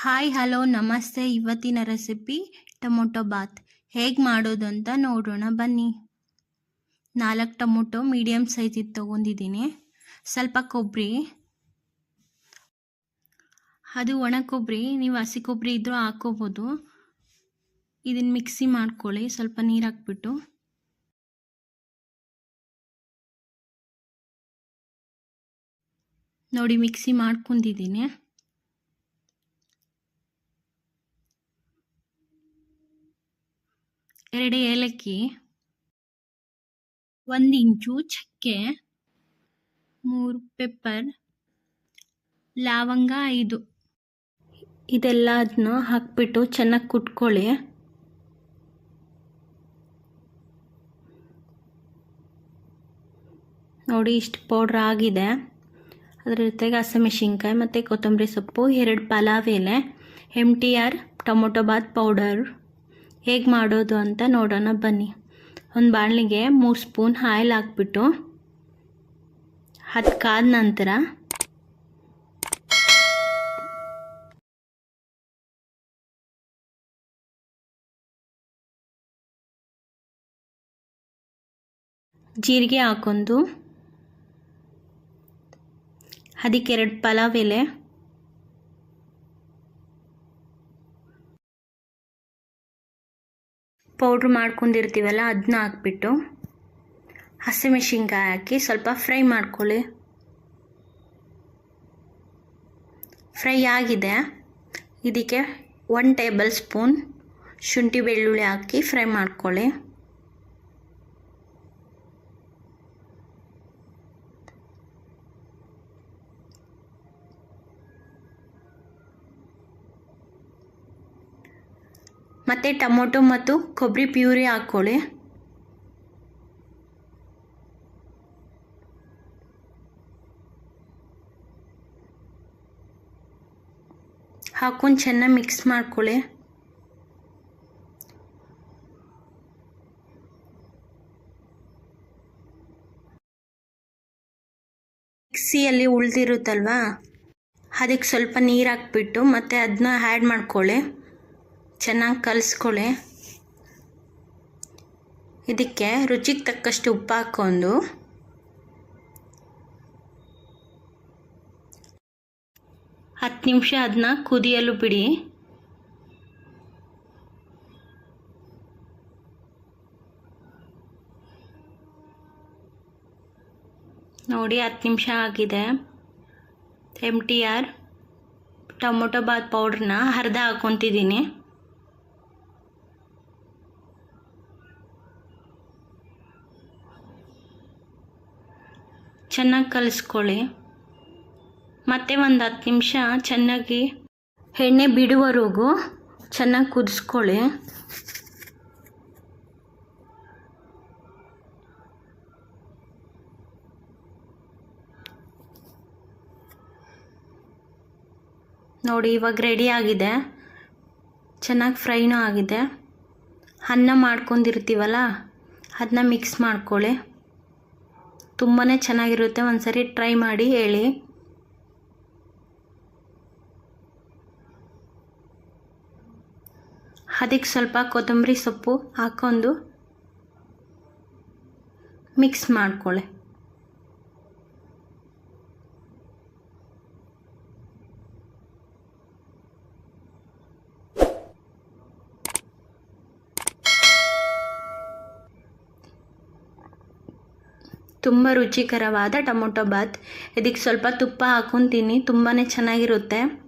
Hi hello ನಮಸ್ತೆ. ಇವತ್ತಿನ recipe tomato Baat. ಹೇಗೆ ಮಾಡೋದು ಅಂತ ನೋಡೋಣ, ಬನ್ನಿ. ನಾಲ್ಕು ಟೊಮೊಟೊ ಮೀಡಿಯಮ್ ಸೈಜಿದ್ದು ತೊಗೊಂಡಿದ್ದೀನಿ. ಸ್ವಲ್ಪ ಕೊಬ್ಬರಿ ಅದು ಒಣ ಕೊಬ್ಬರಿ ನೀವು ಹಸಿ ಕೊಬ್ಬರಿ ಇದ್ದರೂ ಹಾಕೋಬೋದು ಇದನ್ನು ಮಿಕ್ಸಿ ಮಾಡ್ಕೊಳ್ಳಿ. ಸ್ವಲ್ಪ ನೀರು ಹಾಕ್ಬಿಟ್ಟು. ನೋಡಿ ಮಿಕ್ಸಿ ಮಾಡ್ಕೊಂಡಿದ್ದೀನಿ. ಎರಡು ಏಲಕ್ಕಿ, ಒಂದು ಇಂಚು ಚಕ್ಕೆ, ಮೂರು ಪೆಪ್ಪರ್, ಲವಂಗ ಐದು. ಇದೆಲ್ಲ ಅದನ್ನ ಹಾಕ್ಬಿಟ್ಟು ಚೆನ್ನಾಗಿ ಕುಟ್ಕೊಳ್ಳಿ. ನೋಡಿ ಇಷ್ಟು ಪೌಡ್ರ್ ಆಗಿದೆ. ಅದರ ಜೊತೆಗೆ ಹಸಿಮೆಣಸಿನ್ಕಾಯಿ ಮತ್ತು ಕೊತ್ತಂಬರಿ ಸೊಪ್ಪು, ಎರಡು ಪಲಾವ್ ಎಲೆ M T R tomato bath powder. ಹೇಗೆ ಮಾಡೋದು ಅಂತ ನೋಡೋಣ ಬನ್ನಿ. ಒಂದು ಬಾಣಲಿಗೆ ಮೂರು ಸ್ಪೂನ್ ಆಯಿಲ್ ಹಾಕ್ಬಿಟ್ಟು ಹತ್ತು ನಂತರ ಜೀರಿಗೆ ಹಾಕೊಂಡು ಅದಕ್ಕೆ ಎರಡು ಪಲಾವ್ ಎಲೆ ಪೌಡ್ರ್ ಮಾಡ್ಕೊಂಡಿರ್ತೀವಲ್ಲ ಅದನ್ನ ಹಾಕ್ಬಿಟ್ಟು ಹಸಿಮೆಣಸಿನ್ಕಾಯಿ ಹಾಕಿ ಸ್ವಲ್ಪ ಫ್ರೈ ಮಾಡ್ಕೊಳ್ಳಿ. ಫ್ರೈ ಆಗಿದೆ. ಇದಕ್ಕೆ ಒನ್ ಟೇಬಲ್ ಸ್ಪೂನ್ ಶುಂಠಿ ಬೆಳ್ಳುಳ್ಳಿ ಹಾಕಿ ಫ್ರೈ ಮಾಡ್ಕೊಳ್ಳಿ. ಮತ್ತು ಟೊಮೊಟೊ ಮತ್ತು ಕೊಬ್ಬರಿ ಪ್ಯೂರಿ ಹಾಕ್ಕೊಳ್ಳಿ. ಹಾಕೊಂಡು ಚೆನ್ನಾಗಿ ಮಿಕ್ಸ್ ಮಾಡ್ಕೊಳ್ಳಿ. ಮಿಕ್ಸಿಯಲ್ಲಿ ಉಳಿದಿರುತ್ತಲ್ವಾ? ಅದಕ್ಕೆ ಸ್ವಲ್ಪ ನೀರು ಹಾಕ್ಬಿಟ್ಟು ಮತ್ತು ಅದನ್ನ ಆ್ಯಡ್ ಮಾಡ್ಕೊಳ್ಳಿ. ಚೆನ್ನಾಗಿ ಕಲಿಸ್ಕೊಳ್ಳಿ ಇದಕ್ಕೆ ರುಚಿಗೆ ತಕ್ಕಷ್ಟು ಉಪ್ಪು ಹಾಕ್ಕೊಂಡು. ಹತ್ತು ನಿಮಿಷ ಅದನ್ನ ಕುದಿಯಲು ಬಿಡಿ. ನೋಡಿ ಹತ್ತು ನಿಮಿಷ ಆಗಿದೆ. M T R tomato bath ಪೌಡ್ರನ್ನ ಅರ್ಧ ಹಾಕ್ಕೊತಿದ್ದೀನಿ ಚೆನ್ನಾಗಿ ಕಲಿಸ್ಕೊಳ್ಳಿ. ಮತ್ತೆ ಒಂದು ಹತ್ತು ನಿಮಿಷ ಚೆನ್ನಾಗಿ ಎಣ್ಣೆ ಬಿಡುವವರೆಗೂ ಚೆನ್ನಾಗಿ ಕುದಿಸ್ಕೊಳ್ಳಿ. ನೋಡಿ ಇವಾಗ ರೆಡಿ ಆಗಿದೆ. ಚೆನ್ನಾಗಿ ಫ್ರೈನೂ ಆಗಿದೆ. ಅನ್ನ ಮಾಡ್ಕೊಂಡಿರ್ತೀವಲ್ಲ ಅದನ್ನ ಮಿಕ್ಸ್ ಮಾಡ್ಕೊಳ್ಳಿ. ತುಂಬಾ ಚೆನ್ನಾಗಿರುತ್ತೆ. ಒಂದು ಸರಿ ಟ್ರೈ ಮಾಡಿ ಹೇಳಿ. ಅದಕ್ಕೆ ಸ್ವಲ್ಪ ಕೊತ್ತಂಬರಿ ಸೊಪ್ಪು ಹಾಕ್ಕೊಂಡು ಮಿಕ್ಸ್ ಮಾಡ್ಕೊಳ್ಳಿ. ತುಂಬ ರುಚಿಕರವಾದ ಟೊಮೊಟೊ ಬಾತ್. ಇದಕ್ಕೆ ಸ್ವಲ್ಪ ತುಪ್ಪ ಹಾಕೊತೀನಿ ತುಂಬಾ ಚೆನ್ನಾಗಿರುತ್ತೆ.